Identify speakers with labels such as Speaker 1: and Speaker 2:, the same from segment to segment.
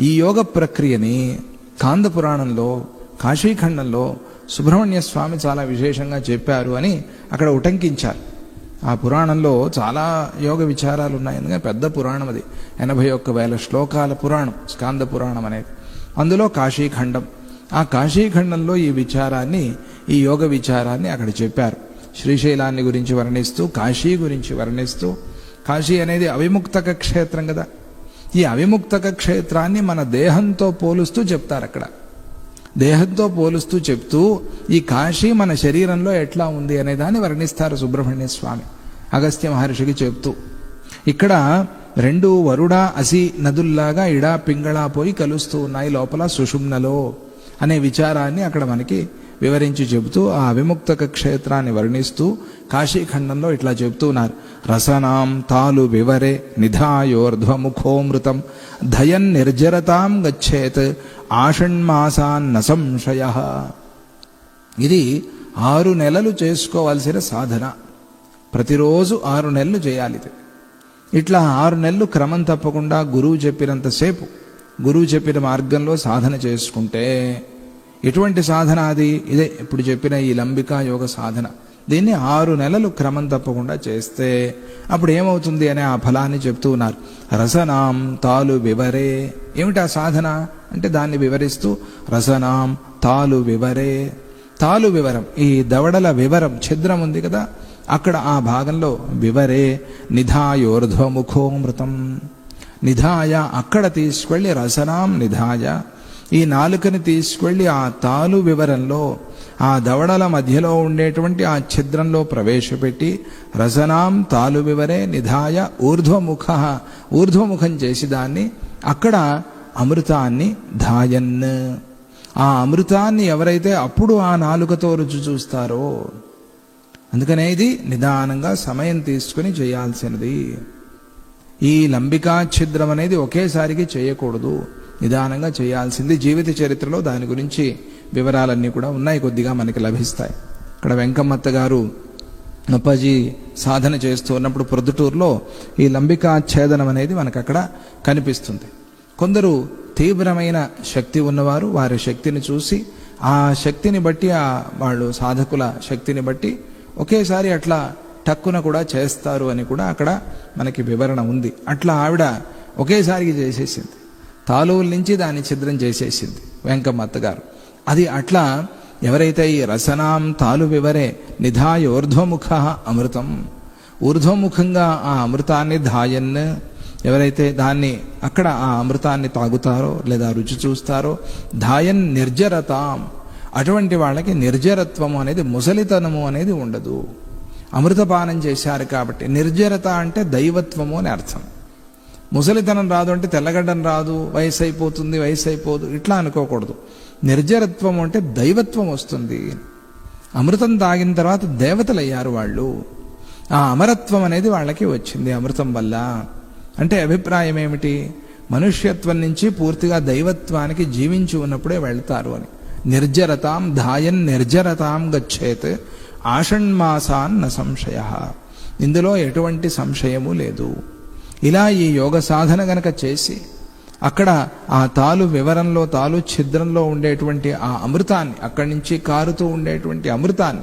Speaker 1: ఈ యోగ ప్రక్రియని కాంద పురాణంలో కాశీఖండంలో సుబ్రహ్మణ్య స్వామి చాలా విశేషంగా చెప్పారు అని అక్కడ ఉటంకించారు. ఆ పురాణంలో చాలా యోగ విచారాలు ఉన్నాయి. ఎందుకంటే పెద్ద పురాణం అది. ఎనభై ఒక్క వేల శ్లోకాల పురాణం స్కాంద పురాణం అనేది. అందులో కాశీఖండం. ఆ కాశీఖండంలో ఈ విచారాన్ని ఈ యోగ విచారాన్ని అక్కడ చెప్పారు. శ్రీశైలాన్ని గురించి వర్ణిస్తూ కాశీ గురించి వర్ణిస్తూ. కాశీ అనేది అవిముక్తక క్షేత్రం కదా. ఈ అవిముక్తక క్షేత్రాన్ని మన దేహంతో పోలుస్తూ చెప్తారు అక్కడ. దేహంతో పోలుస్తూ చెప్తూ ఈ కాశీ మన శరీరంలో ఎట్లా ఉంది అనే దాన్ని వర్ణిస్తారు సుబ్రహ్మణ్య స్వామి. అగస్త్య మహర్షికి చెప్తూ. ఇక్కడ రెండు వరుడ అసి నదుల్లాగా ఇడా పింగళా పోయి కలుస్తూ ఉన్నాయి లోపల సుషుమ్నలో అనే విచారాన్ని అక్కడ మనకి వివరించి చెబుతూ ఆ విముక్తక క్షేత్రాన్ని వర్ణిస్తూ కాశీఖండంలో ఇట్లా చెబుతున్నారు రసనాం తాలు వివరే నిధాయోర్ధ్వముఖోమృతం ధయన్ నిర్జరతాం గచ్చేత్ ఆషణ్మాసాన్న సంశయ. ఇది ఆరు నెలలు చేసుకోవాల్సిన సాధన. ప్రతిరోజు ఆరు నెలలు చేయాలి ఇది. ఇట్లా ఆరు నెలలు క్రమం తప్పకుండా గురువు చెప్పినంతసేపు గురువు చెప్పిన మార్గంలో సాధన చేసుకుంటే ఎటువంటి సాధన అది? ఇదే ఇప్పుడు చెప్పిన ఈ లంబికా యోగ సాధన. దీన్ని ఆరు నెలలు క్రమం తప్పకుండా చేస్తే అప్పుడు ఏమవుతుంది అనే ఆ ఫలాన్ని చెప్తూ ఉన్నారు. రసనాం తాలు వివరే. ఏమిటి ఆ సాధన? అంటే దాన్ని వివరిస్తూ రసనాం తాలు వివరే. తాలు వివరం. ఈ దవడల వివరం ఛిద్రం ఉంది కదా? అక్కడ ఆ భాగంలో వివరే నిధాయోర్ధ్వముఖోమృతం. నిధాయ అక్కడ తీసుకెళ్ళి రసనాం నిధాయ ఈ నాలుకని తీసుకెళ్ళి ఆ తాలు వివరంలో ఆ దవడల మధ్యలో ఉండేటువంటి ఆ ఛిద్రంలో ప్రవేశపెట్టి రసనాం తాలు వివరే నిధాయ ఊర్ధ్వముఖ ఊర్ధ్వముఖం చేసి దాన్ని అక్కడ అమృతాన్ని ధాయన్. ఆ అమృతాన్ని ఎవరైతే అప్పుడు ఆ నాలుకతో రుచి చూస్తారో అందుకనే ఇది నిదానంగా సమయం తీసుకుని చేయాల్సినది. ఈ లంబికా ఛిద్రం అనేది ఒకేసారికి చేయకూడదు. నిదానంగా చేయాల్సింది జీవిత చరిత్రలో దాని గురించి వివరాలన్నీ కూడా ఉన్నాయి కొద్దిగా మనకి లభిస్తాయి. ఇక్కడ వెంకమ్మత్త గారు అప్పాజీ సాధన చేస్తూ ఉన్నప్పుడు ప్రొద్దుటూరులో ఈ లంబికా ఛేదనం అనేది మనకు అక్కడ కనిపిస్తుంది. కొందరు తీవ్రమైన శక్తి ఉన్నవారు వారి శక్తిని చూసి ఆ శక్తిని బట్టి ఆ వాళ్ళు సాధకుల శక్తిని బట్టి ఒకేసారి అట్లా టక్కున కూడా చేస్తారు అని కూడా అక్కడ మనకి వివరణ ఉంది. అట్లా ఆవిడ ఒకేసారికి చేసేసింది. తాలువుల నుంచి దాన్ని ఛిద్రం చేసేసింది వెంకమ్మత్త గారు. అది అట్లా ఎవరైతే ఈ రసనాం తాలు వివరే నిధాయ ఊర్ధ్వముఖ అమృతం. ఊర్ధ్వముఖంగా ఆ అమృతాన్ని ధాయన్ ఎవరైతే దాన్ని అక్కడ ఆ అమృతాన్ని తాగుతారో లేదా రుచి చూస్తారో ధాయన్ నిర్జరతాం. అటువంటి వాళ్ళకి నిర్జరత్వము అనేది ముసలితనము అనేది ఉండదు. అమృతపానం చేశారు కాబట్టి నిర్జరత అంటే దైవత్వము అని అర్థం. ముసలితనం రాదు అంటే తెల్లగడ్డం రాదు వయసు అయిపోతుంది వయసు అయిపోదు ఇట్లా అనుకోకూడదు. నిర్జరత్వం అంటే దైవత్వం వస్తుంది. అమృతం తాగిన తర్వాత దేవతలు అయ్యారు వాళ్ళు. ఆ అమరత్వం అనేది వాళ్ళకి వచ్చింది అమృతం వల్ల. అంటే అభిప్రాయం ఏమిటి? మనుష్యత్వం నుంచి పూర్తిగా దైవత్వానికి జీవించి ఉన్నప్పుడే వెళ్తారు అని. నిర్జరతాం ధాయన్ నిర్జరతాం గచ్చేత్ ఆషణ్మాసాన్ న సంశయ. ఇందులో ఎటువంటి సంశయము లేదు. ఇలా ఈ యోగ సాధన గనక చేసి అక్కడ ఆ తాలు వివరంలో తాలు ఛిద్రంలో ఉండేటువంటి ఆ అమృతాన్ని అక్కడి నుంచి కారుతూ ఉండేటువంటి అమృతాన్ని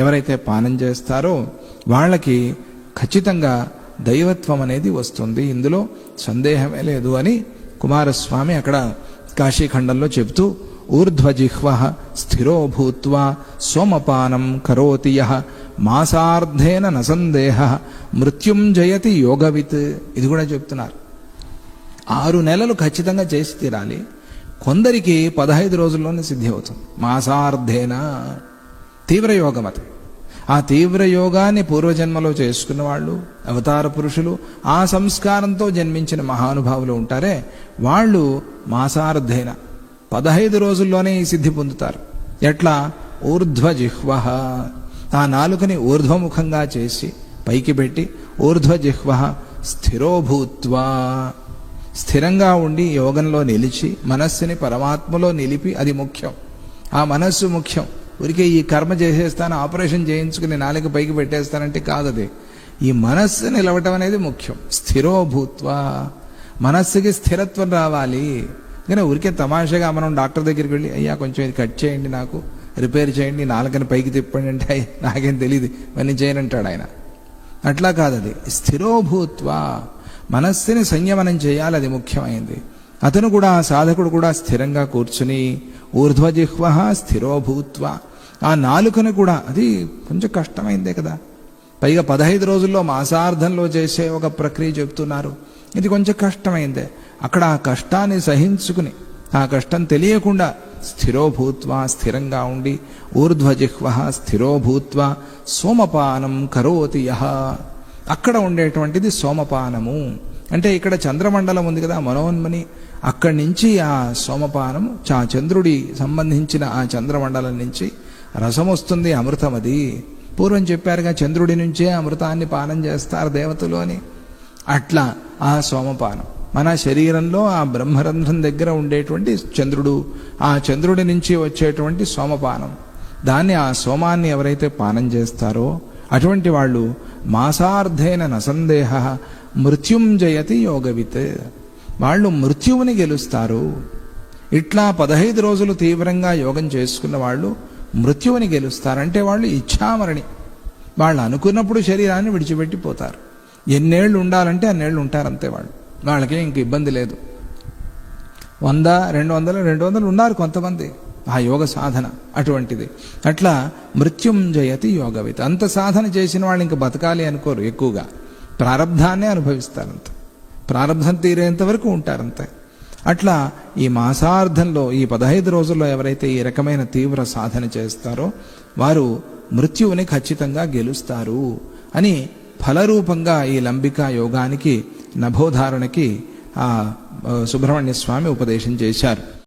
Speaker 1: ఎవరైతే పానం చేస్తారో వాళ్ళకి ఖచ్చితంగా దైవత్వం అనేది వస్తుంది. ఇందులో సందేహమే లేదు అని కుమారస్వామి అక్కడ కాశీఖండంలో చెబుతూ ఊర్ధ్వజిహ్వ స్థిరో భూత్వా సోమపానం కరోతి మాసార్ధేన నసందేహ మృత్యుంజయతి యోగవిత్. ఇది కూడా చెప్తున్నారు. ఆరు నెలలు ఖచ్చితంగా చేసి తీరాలి. కొందరికి పదహైదు రోజుల్లోనే సిద్ధి అవుతుంది మాసార్ధేన తీవ్ర యోగం అది. ఆ తీవ్ర యోగాన్ని పూర్వజన్మలో చేసుకున్న వాళ్ళు అవతార పురుషులు ఆ సంస్కారంతో జన్మించిన మహానుభావులు ఉంటారే వాళ్ళు మాసార్ధేన. పదహైదు రోజుల్లోనే ఈ సిద్ధి పొందుతారు. ఎట్లా? ఊర్ధ్వజిహ్వ ఆ నాలుకని ఊర్ధ్వముఖంగా చేసి పైకి పెట్టి ఊర్ధ్వజిహ్వ స్థిరోభూత్వా. స్థిరంగా ఉండి యోగంలో నిలిచి మనస్సుని పరమాత్మలో నిలిపి అది ముఖ్యం. ఆ మనస్సు ముఖ్యం. ఊరికే ఈ కర్మ చేసేస్తాను ఆపరేషన్ చేయించుకుని నాలుక పైకి పెట్టేస్తానంటే కాదది. ఈ మనస్సు నిలవటం అనేది ముఖ్యం. స్థిరోభూత్వ. మనస్సుకి స్థిరత్వం రావాలి. కానీ ఊరికే తమాషగా మనం డాక్టర్ దగ్గరికి వెళ్ళి అయ్యా కొంచెం ఇది కట్ చేయండి నాకు. రిపేర్ చేయండి నాలుకని పైకి తిప్పండి అంటే నాకేం తెలియదు ఇవన్నీ చేయనంటాడు ఆయన. అట్లా కాదు అది స్థిరోభూత్వ. మనస్సుని సంయమనం చేయాలి అది ముఖ్యమైంది. అతను కూడా సాధకుడు కూడా స్థిరంగా కూర్చుని ఊర్ధ్వజిహ్వ స్థిరోభూత్వ. ఆ నాలుకను కూడా అది కొంచెం కష్టమైందే కదా. పైగా పదహైదు రోజుల్లో మాసార్థంలో చేసే ఒక ప్రక్రియ చెప్తున్నారు ఇది కొంచెం కష్టమైందే. అక్కడ ఆ కష్టాన్ని సహించుకుని ఆ కష్టం తెలియకుండా స్థిరోభూత్వ స్థిరంగా ఉండి ఊర్ధ్వజిహ్వ స్థిరోభూత్వ సోమపానం కరోతి యహ అక్కడ ఉండేటువంటిది సోమపానము. అంటే ఇక్కడ చంద్రమండలం ఉంది కదా మనోన్మని. అక్కడి నుంచి ఆ సోమపానము చా చంద్రుడి సంబంధించిన ఆ చంద్రమండలం నుంచి రసం వస్తుంది అమృతం అది పూర్వం చెప్పారుగా చంద్రుడి నుంచే అమృతాన్ని పానం చేస్తారు దేవతలు అని. అట్లా ఆ సోమపానం. మన శరీరంలో ఆ బ్రహ్మరంధ్రం దగ్గర ఉండేటువంటి చంద్రుడు ఆ చంద్రుడి నుంచి వచ్చేటువంటి సోమపానం. దాన్ని ఆ సోమాన్ని ఎవరైతే పానం చేస్తారో అటువంటి వాళ్ళు మాసార్థేన నసందేహ మృత్యుంజయతి యోగవిత్. వాళ్ళు మృత్యువుని గెలుస్తారు. ఇట్లా పదహైదు రోజులు తీవ్రంగా యోగం చేసుకున్న వాళ్ళు మృత్యువుని గెలుస్తారంటే వాళ్ళు ఇచ్ఛామరణి. వాళ్ళు అనుకున్నప్పుడు శరీరాన్ని విడిచిపెట్టిపోతారు. ఎన్నేళ్ళు ఉండాలంటే అన్నేళ్ళు ఉంటారంతే వాళ్ళు. వాళ్ళకి ఇంక ఇబ్బంది లేదు. వంద రెండు వందలు రెండు వందలు ఉన్నారు కొంతమంది. ఆ యోగ సాధన అటువంటిది. అట్లా మృత్యుంజయతి యోగవిత. అంత సాధన చేసిన వాళ్ళు ఇంక బతకాలి అనుకోరు ఎక్కువగా. ప్రారంధాన్నే అనుభవిస్తారంత. ప్రారంధం తీరేంత వరకు ఉంటారంతే. అట్లా ఈ మాసార్థంలో ఈ పదహైదు రోజుల్లో ఎవరైతే ఈ రకమైన తీవ్ర సాధన చేస్తారో వారు మృత్యువుని ఖచ్చితంగా గెలుస్తారు అని ఫలరూపంగా ఈ లంబిక యోగానికి నభోధారణకి ఆ సుబ్రహ్మణ్య స్వామి ఉపదేశం చేశారు.